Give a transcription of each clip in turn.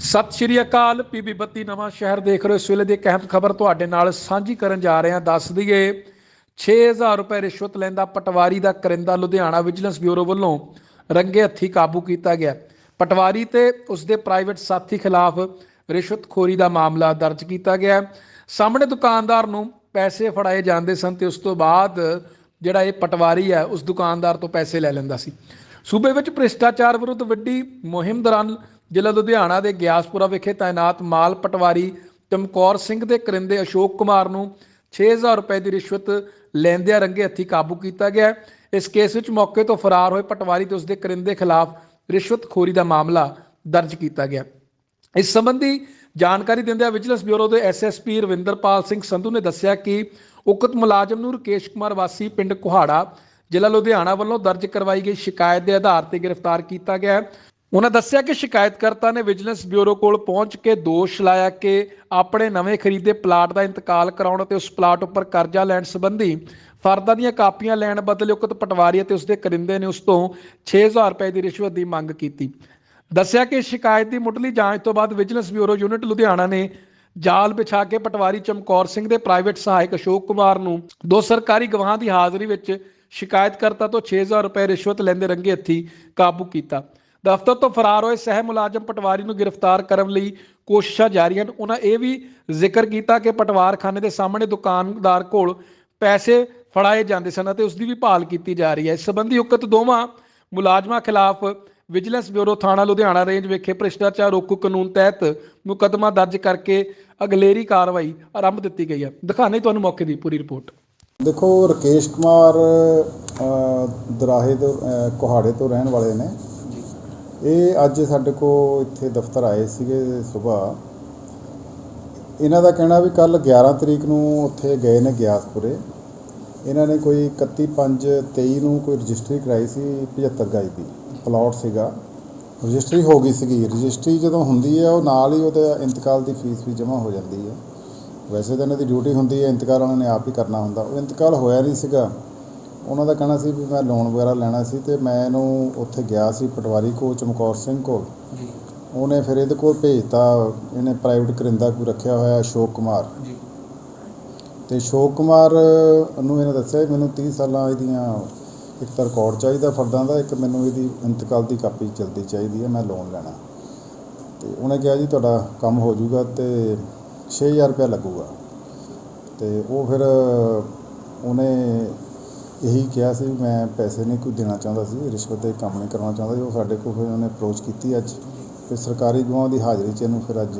ਸਤਿ ਸ਼੍ਰੀ ਅਕਾਲ, ਪੀਬੀ ਬੱਤੀ ਨਵਾਂ ਸ਼ਹਿਰ ਦੇਖ ਰਹੇ ਹੋ। ਇਸ ਵੇਲੇ ਦੀ ਇੱਕ ਅਹਿਮ ਖਬਰ ਤੁਹਾਡੇ ਨਾਲ ਸਾਂਝੀ ਕਰਨ ਜਾ ਰਹੇ ਹਾਂ। ਦੱਸ ਦਈਏ 6000 ਰੁਪਏ ਰਿਸ਼ਵਤ ਲੈਂਦਾ ਪਟਵਾਰੀ ਦਾ ਕਰਿੰਦਾ ਲੁਧਿਆਣਾ ਵਿਜੀਲੈਂਸ ਬਿਊਰੋ ਵੱਲੋਂ ਰੰਗੇ ਹੱਥੀ ਕਾਬੂ ਕੀਤਾ ਗਿਆ। ਪਟਵਾਰੀ ਤੇ ਉਸਦੇ ਪ੍ਰਾਈਵੇਟ ਸਾਥੀ ਖਿਲਾਫ ਰਿਸ਼ਵਤਖੋਰੀ ਦਾ ਮਾਮਲਾ ਦਰਜ ਕੀਤਾ ਗਿਆ। ਸਾਹਮਣੇ ਦੁਕਾਨਦਾਰ ਨੂੰ ਪੈਸੇ ਫੜਾਏ ਜਾਂਦੇ ਸਨ ਤੇ ਉਸ ਤੋਂ ਬਾਅਦ ਜਿਹੜਾ ਇਹ ਪਟਵਾਰੀ ਹੈ, ਉਸ ਦੁਕਾਨਦਾਰ ਤੋਂ ਪੈਸੇ ਲੈ ਲੈਂਦਾ ਸੀ। ਸੂਬੇ ਵਿੱਚ ਭ੍ਰਿਸ਼ਟਾਚਾਰ ਵਿਰੁੱਧ ਵੱਡੀ ਮੁਹਿੰਮ ਦੌਰਾਨ ਜ਼ਿਲ੍ਹਾ ਲੁਧਿਆਣਾ ਦੇ ਗਿਆਸਪੁਰਾ ਵਿਖੇ ਤਾਇਨਾਤ ਮਾਲ ਪਟਵਾਰੀ ਚਮਕੌਰ ਸਿੰਘ ਦੇ ਕਰਿੰਦੇ ਅਸ਼ੋਕ ਕੁਮਾਰ ਨੂੰ 6000 ਰੁਪਏ ਦੀ ਰਿਸ਼ਵਤ ਲੈਂਦਿਆਂ ਰੰਗੇ ਹੱਥੀ ਕਾਬੂ ਕੀਤਾ ਗਿਆ। ਇਸ ਕੇਸ ਵਿੱਚ ਮੌਕੇ ਤੋਂ ਫਰਾਰ ਹੋਏ ਪਟਵਾਰੀ ਤੇ ਉਸਦੇ ਕਰਿੰਦੇ ਖਿਲਾਫ ਰਿਸ਼ਵਤਖੋਰੀ ਦਾ ਮਾਮਲਾ ਦਰਜ ਕੀਤਾ ਗਿਆ। ਇਸ ਸੰਬੰਧੀ ਜਾਣਕਾਰੀ ਦਿੰਦਿਆਂ ਵਿਜੀਲੈਂਸ ਬਿਊਰੋ ਦੇ ਐਸਐਸਪੀ ਰਵਿੰਦਰਪਾਲ ਸਿੰਘ ਸੰਧੂ ਨੇ ਦੱਸਿਆ ਕਿ ਉਕਤ ਮੁਲਾਜ਼ਮ ਨੂੰ ਰਕੇਸ਼ ਕੁਮਾਰ ਵਾਸੀ ਪਿੰਡ ਕੁਹਾੜਾ, ਜ਼ਿਲ੍ਹਾ ਲੁਧਿਆਣਾ ਵੱਲੋਂ ਦਰਜ ਕਰਵਾਈ ਗਈ ਸ਼ਿਕਾਇਤ ਦੇ ਆਧਾਰ ਤੇ ਗ੍ਰਿਫਤਾਰ ਕੀਤਾ ਗਿਆ। ਉਹਨਾਂ ਦੱਸਿਆ ਕਿ ਸ਼ਿਕਾਇਤਕਰਤਾ ਨੇ ਵਿਜੀਲੈਂਸ ਬਿਊਰੋ ਕੋਲ ਪਹੁੰਚ ਕੇ ਦੋਸ਼ ਲਾਇਆ ਕਿ ਆਪਣੇ ਨਵੇਂ ਖਰੀਦੇ ਪਲਾਟ ਦਾ ਇੰਤਕਾਲ ਕਰਾਉਣ ਅਤੇ ਉਸ ਪਲਾਟ ਉੱਪਰ ਕਰਜ਼ਾ ਲੈਣ ਸੰਬੰਧੀ ਫਰਦਾਂ ਦੀਆਂ ਕਾਪੀਆਂ ਲੈਣ ਬਦਲੇ ਉਕਤ ਪਟਵਾਰੀ ਅਤੇ ਉਸਦੇ ਕਰਿੰਦੇ ਨੇ ਉਸ ਤੋਂ 6000 ਰੁਪਏ ਦੀ ਰਿਸ਼ਵਤ ਦੀ ਮੰਗ ਕੀਤੀ। ਦੱਸਿਆ ਕਿ ਸ਼ਿਕਾਇਤ ਦੀ ਮੁੱਢਲੀ ਜਾਂਚ ਤੋਂ ਬਾਅਦ ਵਿਜੀਲੈਂਸ ਬਿਊਰੋ ਯੂਨਿਟ ਲੁਧਿਆਣਾ ਨੇ ਜਾਲ ਵਿਛਾ ਕੇ ਪਟਵਾਰੀ ਚਮਕੌਰ ਸਿੰਘ ਦੇ ਪ੍ਰਾਈਵੇਟ ਸਹਾਇਕ ਅਸ਼ੋਕ ਕੁਮਾਰ ਨੂੰ ਦੋ ਸਰਕਾਰੀ ਗਵਾਹਾਂ ਦੀ ਹਾਜ਼ਰੀ ਵਿੱਚ ਸ਼ਿਕਾਇਤਕਰਤਾ ਤੋਂ 6000 ਰੁਪਏ ਰਿਸ਼ਵਤ ਲੈਂਦੇ ਰੰਗੇ ਹੱਥੀ ਕਾਬੂ ਕੀਤਾ। ਦਫ਼ਤਰ ਤੋਂ ਫਰਾਰ ਹੋਏ ਸਹਿ ਮੁਲਾਜ਼ਮ ਪਟਵਾਰੀ ਨੂੰ ਗ੍ਰਿਫਤਾਰ ਕਰਨ ਲਈ ਕੋਸ਼ਿਸ਼ਾਂ ਜਾਰੀ ਹਨ ਉਹਨਾਂ ਇਹ ਵੀ ਜ਼ਿਕਰ ਕੀਤਾ ਕਿ ਪਟਵਾਰਖਾਨੇ ਦੇ ਸਾਹਮਣੇ ਦੁਕਾਨਦਾਰ ਕੋਲ ਪੈਸੇ ਫੜਾਏ ਜਾਂਦੇ ਸਨ ਅਤੇ ਉਸ ਦੀ ਵੀ ਭਾਲ ਕੀਤੀ ਜਾ ਰਹੀ ਹੈ। ਇਸ ਸੰਬੰਧੀ ਉਕਤ ਦੋਵਾਂ ਮੁਲਾਜ਼ਮਾਂ ਖਿਲਾਫ ਵਿਜੀਲੈਂਸ ਬਿਊਰੋ ਥਾਣਾ ਲੁਧਿਆਣਾ ਰੇਂਜ ਵਿਖੇ ਭ੍ਰਿਸ਼ਟਾਚਾਰ ਰੋਕੂ ਕਾਨੂੰਨ ਤਹਿਤ ਮੁਕੱਦਮਾ ਦਰਜ ਕਰਕੇ ਅਗਲੇਰੀ ਕਾਰਵਾਈ ਆਰੰਭ ਦਿੱਤੀ ਗਈ ਹੈ। ਦਿਖਾਣੇ ਤੁਹਾਨੂੰ ਮੌਕੇ ਦੀ ਪੂਰੀ ਰਿਪੋਰਟ। ਦੇਖੋ ਰਕੇਸ਼ ਕੁਮਾਰ ਅ, ਦਰਾਹੇ ਤੋਂ ਅ, ਤੋਂ ਰਹਿਣ ਵਾਲੇ ਨੇ। ਇਹ ਅੱਜ ਸਾਡੇ ਕੋ ਇੱਥੇ ਦਫ਼ਤਰ ਆਏ ਸੀਗੇ ਸਵੇਰ ਇਹਨਾਂ ਦਾ ਕਹਿਣਾ ਵੀ ਕੱਲ 11 ਤਰੀਕ ਨੂੰ ਉੱਥੇ ਗਏ ਨੇ ਗਿਆਸਪੁਰੇ। ਇਹਨਾਂ ਨੇ ਕੋਈ 31 5 23 ਨੂੰ ਕੋਈ ਰਜਿਸਟਰੀ ਕਰਾਈ ਸੀ 75 ਗਾਈ ਦੀ। ਪਲਾਟ ਸੀਗਾ। ਰਜਿਸਟਰੀ ਹੋ ਗਈ ਸੀਗੀ। ਰਜਿਸਟਰੀ ਜਦੋਂ ਹੁੰਦੀ ਹੈ ਉਹ ਨਾਲ ਹੀ ਉਹਦੇ ਇੰਤਕਾਲ ਦੀ ਫੀਸ ਵੀ ਜਮ੍ਹਾਂ ਹੋ ਜਾਂਦੀ ਹੈ ਵੈਸੇ ਤਾਂ ਇਹਨਾਂ ਦੀ ਡਿਊਟੀ ਹੁੰਦੀ ਹੈ ਇੰਤਕਾਲ ਉਹਨਾਂ ਨੇ ਆਪ ਹੀ ਕਰਨਾ ਹੁੰਦਾ। ਉਹ ਇੰਤਕਾਲ ਹੋਇਆ ਨਹੀਂ ਸੀਗਾ। ਉਹਨਾਂ ਦਾ ਕਹਿਣਾ ਸੀ ਵੀ ਮੈਂ ਲੋਨ ਵਗੈਰਾ ਲੈਣਾ ਸੀ ਤੇ ਮੈਂ ਇਹਨੂੰ ਉੱਥੇ ਗਿਆ ਸੀ ਪਟਵਾਰੀ ਕੋਲ ਚਮਕੌਰ ਸਿੰਘ ਕੋਲ। ਜੀ। ਉਹਨੇ ਫਿਰ ਇਹਦੇ ਕੋਲ ਭੇਜਤਾ ਇਹਨੇ ਪ੍ਰਾਈਵੇਟ ਕਰਿੰਦਾ ਕੋਈ ਰੱਖਿਆ ਹੋਇਆ ਅਸ਼ੋਕ ਕੁਮਾਰ। ਜੀ। ਤੇ ਅਸ਼ੋਕ ਕੁਮਾਰ ਨੂੰ ਇਹਨੇ ਦੱਸਿਆ ਵੀ ਮੈਨੂੰ 30 ਸਾਲਾਂ ਇਹਦੀਆਂ ਇੱਕ ਤਾਂ ਰਿਕਾਰਡ ਚਾਹੀਦਾ ਫਰਦਾਂ ਦਾ ਇੱਕ ਮੈਨੂੰ ਇਹਦੀ ਇੰਤਕਾਲ ਦੀ ਕਾਪੀ ਜਲਦੀ ਚਾਹੀਦੀ ਹੈ ਮੈਂ ਲੋਨ ਲੈਣਾ। ਤੇ ਉਹਨੇ ਕਿਹਾ ਜੀ ਤੁਹਾਡਾ ਕੰਮ ਹੋ ਜਾਊਗਾ ਤੇ 6000 ਰੁਪਇਆ ਲੱਗੂਗਾ। ਤੇ ਉਹ ਫਿਰ ਉਹਨੇ ਇਹੀ ਕਿਹਾ ਸੀ ਵੀ ਮੈਂ ਪੈਸੇ ਨਹੀਂ ਕੋਈ ਦੇਣਾ ਚਾਹੁੰਦਾ ਸੀ ਰਿਸ਼ਵਤ ਦੇ ਕੰਮ ਨਹੀਂ ਕਰਨਾ ਚਾਹੁੰਦਾ ਸੀ ਉਹ ਸਾਡੇ ਕੋਲ ਫਿਰ ਉਹਨੇ ਅਪਰੋਚ ਕੀਤੀ ਅੱਜ। ਤੇ ਸਰਕਾਰੀ ਗਵਾਹਾਂ ਦੀ ਹਾਜ਼ਰੀ 'ਚ ਇਹਨੂੰ ਫਿਰ ਅੱਜ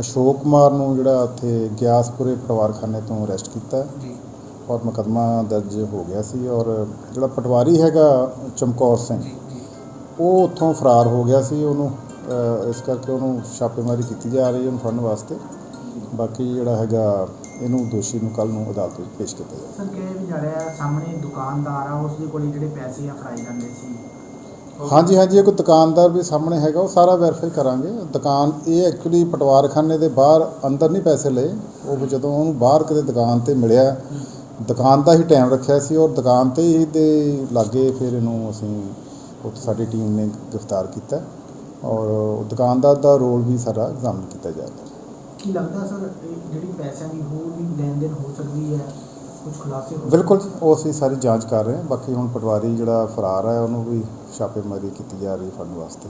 ਅਸ਼ੋਕ ਕੁਮਾਰ ਨੂੰ ਜਿਹੜਾ ਉੱਥੇ ਗਿਆਸਪੁਰੇ ਪਟਵਾਰਖਾਨੇ ਤੋਂ ਅਰੈਸਟ ਕੀਤਾ। ਜੀ। ਔਰ ਮੁਕੱਦਮਾ ਦਰਜ ਹੋ ਗਿਆ ਸੀ ਔਰ ਜਿਹੜਾ ਪਟਵਾਰੀ ਹੈਗਾ ਚਮਕੌਰ ਸਿੰਘ ਉਹ ਉੱਥੋਂ ਫਰਾਰ ਹੋ ਗਿਆ ਸੀ ਉਹਨੂੰ ਇਸ ਕਰਕੇ ਉਹਨੂੰ ਛਾਪੇਮਾਰੀ ਕੀਤੀ ਜਾ ਰਹੀ ਹੈ ਉਹਨੂੰ ਫੜਨ ਵਾਸਤੇ। ਬਾਕੀ ਜਿਹੜਾ ਹੈਗਾ ਇਹਨੂੰ ਦੋਸ਼ੀ ਨੂੰ ਕੱਲ ਨੂੰ ਅਦਾਲਤ ਵਿੱਚ ਪੇਸ਼ ਕੀਤਾ ਜਾਵੇਗਾ ਸਰ ਕਿਹਾ ਵੀ ਜਾ ਰਿਹਾ ਸਾਹਮਣੇ ਦੁਕਾਨਦਾਰ ਆ ਉਸ ਦੇ ਕੋਲ ਜਿਹੜੇ ਪੈਸੇ ਆ ਫੜਾਏ ਜਾਂਦੇ ਸੀ? ਹਾਂਜੀ ਹਾਂਜੀ ਇੱਕ ਦੁਕਾਨਦਾਰ ਵੀ ਸਾਹਮਣੇ ਹੈਗਾ ਉਹ ਸਾਰਾ ਵੈਰੀਫਾਈ ਕਰਾਂਗੇ। ਦੁਕਾਨ ਇਹ ਐਕਚੁਅਲੀ ਪਟਵਾਰਖਾਨੇ ਦੇ ਬਾਹਰ ਅੰਦਰ ਨਹੀਂ ਪੈਸੇ ਲਏ। ਉਹ ਜਦੋਂ ਉਹਨੂੰ ਬਾਹਰ ਕਿਤੇ ਦੁਕਾਨ ਤੇ ਮਿਲਿਆ ਦੁਕਾਨ ਦਾ ਹੀ ਟਾਈਮ ਰੱਖਿਆ ਸੀ ਔਰ ਦੁਕਾਨ ਤੇ ਹੀ ਦੇ ਲਾਗੇ ਫਿਰ ਇਹਨੂੰ ਅਸੀਂ ਉੱਥੇ ਸਾਡੀ ਟੀਮ ਨੇ ਗ੍ਰਿਫਤਾਰ ਕੀਤਾ ਔਰ ਦੁਕਾਨਦਾਰ ਦਾ ਰੋਲ ਵੀ ਸਾਰਾ ਐਗਜ਼ਾਮਨ ਕੀਤਾ ਜਾ ਰਿਹਾ ਕੀ ਲੱਗਦਾ ਸਰ ਜਿਹੜੀ ਪੈਸਿਆਂ ਦੀ ਹੋਰ ਵੀ ਲੈਣ ਦੇਣ ਹੋ ਸਕਦੀ ਹੈ? ਕੁਝ ਖੁਲਾਸੇ ਹੋ ਬਿਲਕੁਲ ਉਹ ਅਸੀਂ ਸਾਰੀ ਜਾਂਚ ਕਰ ਰਹੇ ਹਾਂ। ਬਾਕੀ ਹੁਣ ਪਟਵਾਰੀ ਜਿਹੜਾ ਫਰਾਰ ਹੈ ਉਹਨੂੰ ਵੀ ਛਾਪੇਮਾਰੀ ਕੀਤੀ ਜਾ ਰਹੀ ਹੈ ਫੜਨ ਵਾਸਤੇ।